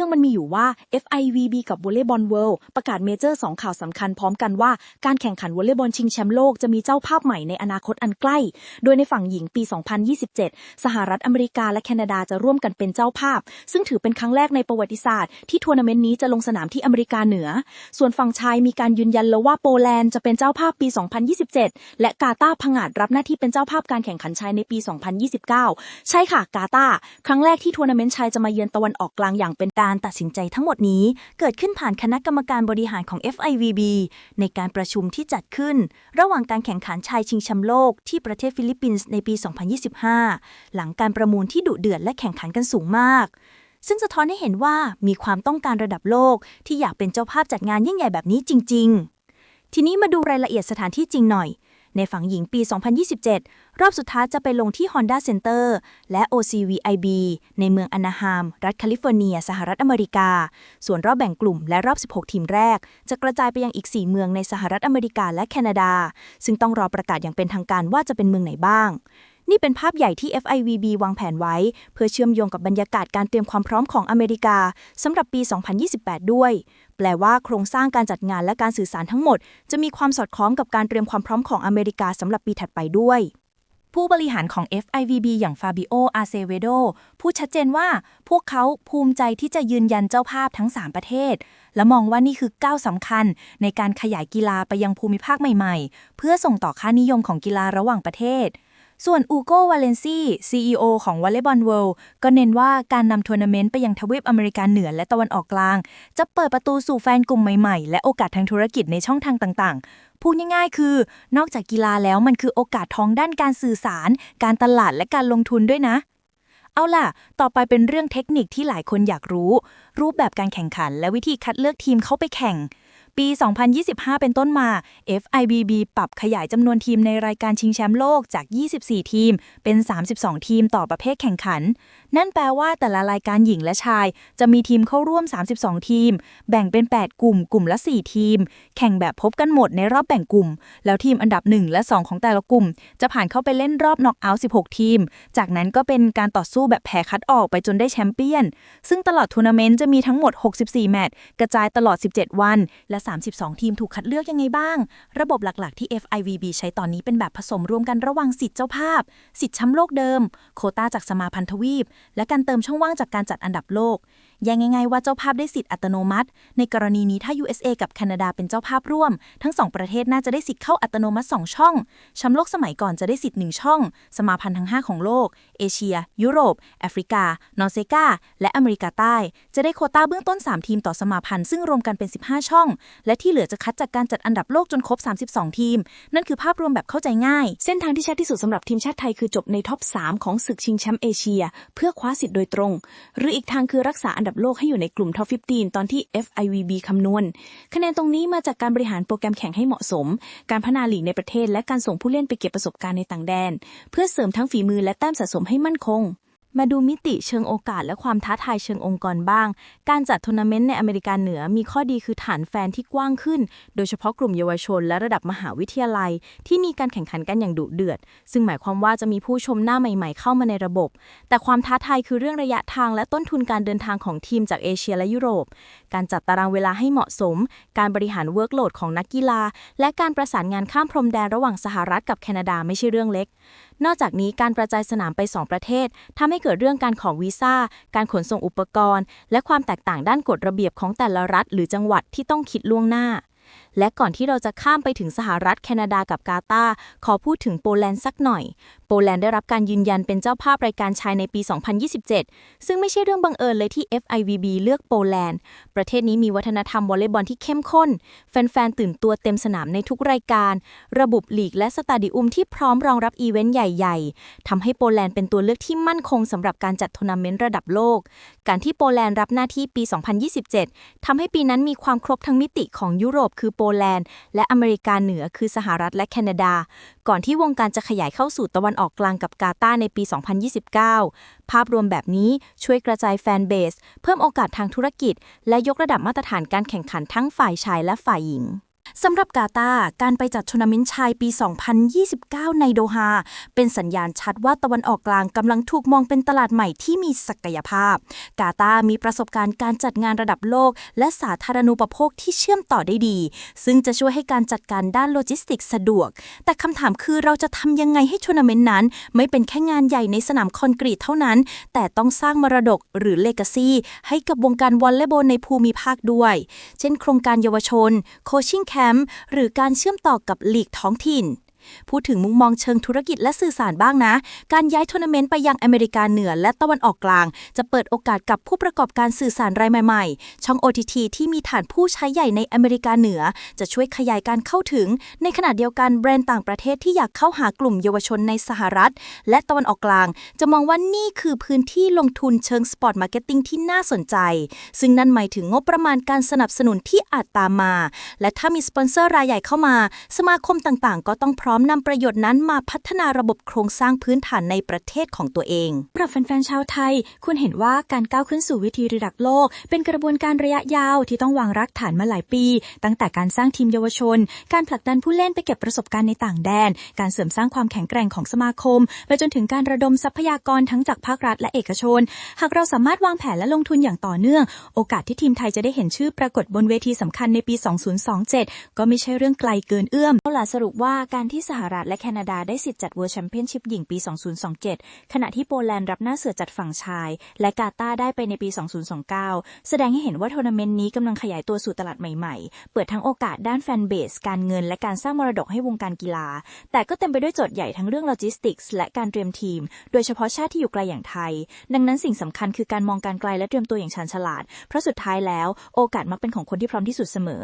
รื่องมันมีอยู่ว่า FIVB กับ Volleyball World ประกาศเมเจอร์ 2 ข่าวสำคัญพร้อมกันว่า การแข่งขันวอลเลย์บอลชิงแชมป์โลกจะมีเจ้าภาพใหม่ในอนาคตอันใกล้ โดยในฝั่งหญิงปี 2027 สหรัฐอเมริกาและแคนาดาจะร่วมกันเป็นเจ้าภาพ ซึ่งถือเป็นครั้งแรกในประวัติศาสตร์ที่ทัวร์นาเมนต์นี้จะลงสนามที่อเมริกาเหนือ ส่วนฝั่งชายมีการยืนยันแล้วว่าโปแลนด์จะเป็นเจ้าภาพปี 2027 และกาตาร์ผงาดรับหน้าที่เป็นเจ้าภาพการแข่งขันชายในปี 2029 ใช่ค่ะกาตาร์ครั้งแรกที่ทัวร์นาเมนต์ชายจะมาเยือนตะวันออกกลางอย่างเป็นการการตัดสินใจทั้งหมดนี้ เกิดขึ้นผ่านคณะกรรมการบริหารของ FIVB ในการประชุมที่จัดขึ้น ระหว่างการแข่งขันชายชิงแชมป์โลกที่ประเทศฟิลิปปินส์ในปี 2025 หลังการประมูลที่ดุเดือดและแข่งขันกันสูงมากซึ่งสะท้อนให้เห็นว่ามีความต้องการระดับโลก ที่อยากเป็นเจ้าภาพจัดงานยิ่งใหญ่แบบนี้จริง ๆ ทีนี้มาดูรายละเอียดสถานที่จริงหน่อย ในฝั่งหญิงปี 2027 รอบสุดท้ายจะไปลงที่ Honda Center และ OCVIB ในเมืองอนาฮาม รัฐแคลิฟอร์เนีย สหรัฐอเมริกา ส่วนรอบแบ่งกลุ่มและรอบ 16 ทีมแรก จะกระจายไปยังอีก 4 เมืองในสหรัฐอเมริกาและแคนาดา ซึ่งต้องรอประกาศอย่างเป็นทางการว่าจะเป็นเมืองไหนบ้าง นี่เป็นภาพใหญ่ที่ FIVB วางแผนไว้ เพื่อเชื่อมโยงกับบรรยากาศการเตรียมความพร้อมของอเมริกาสำหรับปี 2028 ด้วย แปลว่าโครงสร้างการจัดงานและการสื่อสารทั้งหมด จะมีความสอดคล้องกับการเตรียมความพร้อมของอเมริกาสำหรับปีถัดไปด้วยผู้บริหารของ FIVB อย่างฟาบิโอ อาเซเวโดพูดชัดเจนว่าพวกเขาภูมิใจที่จะยืนยันเจ้าภาพทั้ง 3 ประเทศ และมองว่านี่คือก้าวสำคัญในการขยายกีฬาไปยังภูมิภาคใหม่ๆ เพื่อส่งต่อค่านิยมของกีฬาระหว่างประเทศ ส่วนอูโกวาเลนซี CEO ของ Volleyball World ก็เน้นว่าการนำทัวร์นาเมนต์ไปยังทวีปอเมริกาเหนือและตะวันออกกลาง จะเปิดประตูสู่แฟนกลุ่มใหม่ๆ และโอกาสทางธุรกิจในช่องทางต่างๆ พูดง่ายๆ คือ นอกจากกีฬาแล้วมันคือโอกาสทองด้านการสื่อสาร การตลาดและการลงทุนด้วยนะเอาล่ะ ต่อไปเป็นเรื่องเทคนิคที่หลายคนอยากรู้ รูปแบบการแข่งขันและวิธีคัดเลือกทีมเข้าไปแข่ง ปี 2025 เป็นต้นมา FIBB ปรับขยายจำนวนทีมในรายการชิงแชมป์โลกจาก 24 ทีม เป็น 32 ทีมต่อประเภทแข่งขัน นั่นแปลว่าแต่ละรายการหญิงและชาย จะมีทีมเข้าร่วม 32 ทีม แบ่งเป็น 8 กลุ่ม กลุ่มละ 4 ทีม แข่งแบบพบกันหมดในรอบแบ่งกลุ่ม แล้วทีมอันดับ 1 และ 2 ของแต่ละกลุ่ม จะผ่านเข้าไปเล่นรอบน็อกเอาท์ 16 ทีม จากนั้นก็เป็นการต่อสู้แบบแพ้คัดออกไปจนได้แชมเปี้ยน ซึ่งตลอดทัวร์นาเมนต์จะมีทั้งหมด 64 แมตช์ กระจายตลอด 17 วัน และ32 ทีมถูกคัดเลือกยังไงบ้าง ระบบหลักๆที่ FIVB ใช้ตอนนี้เป็นแบบผสมรวมกันระหว่างสิทธิ์เจ้าภาพ สิทธิ์แชมป์โลกเดิม โคต้าจากสมาพันธวีป และการเติมช่องว่างจากการจัดอันดับโลก แยังง่ายๆว่าเจ้าภาพได้สิทธิ์อัตโนมัติ ในกรณีนี้ถ้า USA กับแคนาดาเป็นเจ้าภาพร่วม ทั้งสองประเทศน่าจะได้สิทธิ์เข้าอัตโนมัติ 2 ช่องแชมป์โลกสมัยก่อนจะได้สิทธิ์ 1 ช่อง สมาพันธ์ทั้ง 5 ของโลก เอเชีย ยุโรป แอฟริกา นอร์เซกาและอเมริกาใต้ จะได้โคต้าเบื้องต้น 3 ทีมต่อสมาพันธ์ซึ่งรวมกันเป็น 15 ช่อง และที่เหลือจะคัดจากการจัดอันดับโลกจนครบ 32 ทีม นั่นคือภาพรวมแบบเข้าใจง่าย เส้นทางที่ชัดที่สุดสำหรับทีมชาติไทยคือจบในท็อป3ของศึกชิงแชมป์เอเชีย เพื่อคว้าสิทธิ์โดยตรง หรืออีกทางคือรักษาอันดับโลกให้อยู่ในกลุ่มท็อป 15 ตอนที่ FIVB คำนวณ คะแนนตรงนี้มาจากการบริหารโปรแกรมแข่งให้เหมาะสม การพัฒนาลีกในประเทศ และการส่งผู้เล่นไปเก็บประสบการณ์ในต่างแดน เพื่อเสริมทั้งฝีมือและแต้มสะสมให้มั่นคง มาดูมิติเชิงโอกาสและความท้าทายเชิงองค์กรบ้าง การจัดทัวร์นาเมนต์ในอเมริกาเหนือมีข้อดีคือฐานแฟนที่กว้างขึ้น โดยเฉพาะกลุ่มเยาวชนและระดับมหาวิทยาลัย ที่มีการแข่งขันกันอย่างดุเดือด ซึ่งหมายความว่าจะมีผู้ชมหน้าใหม่ๆ เข้ามาในระบบ แต่ความท้าทายคือเรื่องระยะทางและต้นทุนการเดินทางของทีมจากเอเชียและยุโรป การจัดตารางเวลาให้เหมาะสม การบริหารเวิร์กโหลดของนักกีฬา และการประสานงานข้ามพรมแดนระหว่างสหรัฐกับแคนาดาไม่ใช่เรื่องเล็ก นอกจากนี้การกระจายสนามไป 2 ประเทศทำให้เกิดเรื่องการขอวีซ่า การขนส่งอุปกรณ์ และความแตกต่างด้านกฎระเบียบของแต่ละรัฐ หรือจังหวัดที่ต้องคิดล่วงหน้าและก่อนที่เราจะข้ามไปถึงสหรัฐแคนาดากับกาตาขอพูดถึงโปแลนด์สักหน่อย โปแลนด์ได้รับการยืนยันเป็นเจ้าภาพรายการชายในปี 2027 ซึ่งไม่ใช่เรื่องบังเอิญเลยที่ FIVB เลือกโปแลนด์ ประเทศนี้มีวัฒนธรรมวอลเลย์บอลที่เข้มข้น แฟน ๆ ตื่นตัวเต็มสนามในทุกรายการ ระบบลีกและสตาดิอุมที่พร้อมรองรับอีเวนต์ใหญ่ ๆ ทำให้โปแลนด์เป็นตัวเลือกที่มั่นคงสำหรับการจัดทัวร์นาเมนต์ระดับโลก การที่โปแลนด์รับหน้าที่ปี 2027 ทำให้ปีนั้นมีความครบทั้งมิติของยุโรป คือโปแลนด์ และอเมริกาเหนือคือสหรัฐและแคนาดาก่อนที่วงการจะขยายเข้าสู่ตะวันออกกลางกับกาตาร์ในปี 2029 ภาพรวมแบบนี้ช่วยกระจายแฟนเบส เพิ่มโอกาสทางธุรกิจ และยกระดับมาตรฐานการแข่งขันทั้งฝ่ายชายและฝ่ายหญิง สำหรับกาตาการไปจัดทัวร์นาเมนต์ชายปี 2029 ในโดฮา เป็นสัญญาณชัดว่าตะวันออกกลางกำลังถูกมองเป็นตลาดใหม่ที่มีศักยภาพ กาตามีประสบการณ์การจัดงานระดับโลก และสาธารณูปโภคที่เชื่อมต่อได้ดี ซึ่งจะช่วยให้การจัดการด้านโลจิสติกส์สะดวก แต่คำถามคือเราจะทำยังไงให้ทัวร์นาเมนต์นั้น ไม่เป็นแค่งานใหญ่ในสนามคอนกรีตเท่านั้น แต่ต้องสร้างมรดกหรือเลกาซีให้กับวงการวอลเลย์บอลในภูมิภาคด้วย เช่น โครงการเยาวชน โคชชิ่งแคมป์หรือการเชื่อมต่อกับลีกท้องถิ่น พูดถึงมุมมองเชิงธุรกิจและสื่อสารบ้างนะ การย้ายทัวร์นาเมนต์ไปยังอเมริกาเหนือและตะวันออกกลาง จะเปิดโอกาสกับผู้ประกอบการสื่อสารรายใหม่ๆ ช่อง OTT ที่มีฐานผู้ใช้ใหญ่ในอเมริกาเหนือ จะช่วยขยายการเข้าถึง ในขณะเดียวกันแบรนด์ต่างประเทศที่อยากเข้าหากลุ่มเยาวชนในสหรัฐ และตะวันออกกลาง จะมองว่านี่คือพื้นที่ลงทุนเชิงสปอร์ตมาร์เก็ตติ้งที่น่าสนใจ ซึ่งนั่นหมายถึงงบประมาณการสนับสนุนที่อาจตามมา และถ้ามีสปอนเซอร์รายใหญ่เข้ามา สมาคมต่างๆ ก็ต้องพร้อมนำประโยชน์นั้นมาพัฒนาระบบโครงสร้างพื้นฐานในประเทศของตัวเองสำหรับแฟนๆชาวไทย คุณเห็นว่าการก้าวขึ้นสู่วิธีระดับโลก เป็นกระบวนการระยะยาวที่ต้องวางรากฐานมาหลายปี ตั้งแต่การสร้างทีมเยาวชน การผลักดันผู้เล่นไปเก็บประสบการณ์ในต่างแดน การเสริมสร้างความแข็งแกร่งของสมาคม ไปจนถึงการระดมทรัพยากรทั้งจากภาครัฐและเอกชน หากเราสามารถวางแผนและลงทุนอย่างต่อเนื่อง โอกาสที่ทีมไทยจะได้เห็นชื่อปรากฏบนเวทีสำคัญในปี 2027 ก็ไม่ใช่เรื่องไกลเกินเอื้อมเอาล่ะสรุปว่าการที่สหรัฐและแคนาดาได้สิทธิ์จัด World Championship หญิงปี 2027 ขณะที่โปแลนด์รับหน้าเสือจัดฝั่งชาย และกาตาร์ได้ไปในปี 2029 แสดงให้เห็นว่าทัวร์นาเมนต์นี้กำลังขยายตัวสู่ตลาดใหม่ๆ เปิดทั้งโอกาสด้านแฟนเบส การเงิน และการสร้างมรดกให้วงการกีฬา แต่ก็เต็มไปด้วยโจทย์ใหญ่ทั้งเรื่องโลจิสติกส์และการเตรียมทีม โดยเฉพาะชาติที่อยู่ไกลอย่างไทย ดังนั้นสิ่งสำคัญคือการมองการไกลและเตรียมตัวอย่างชาญฉลาด เพราะสุดท้ายแล้ว โอกาสมักเป็นของคนที่พร้อมที่สุดเสมอ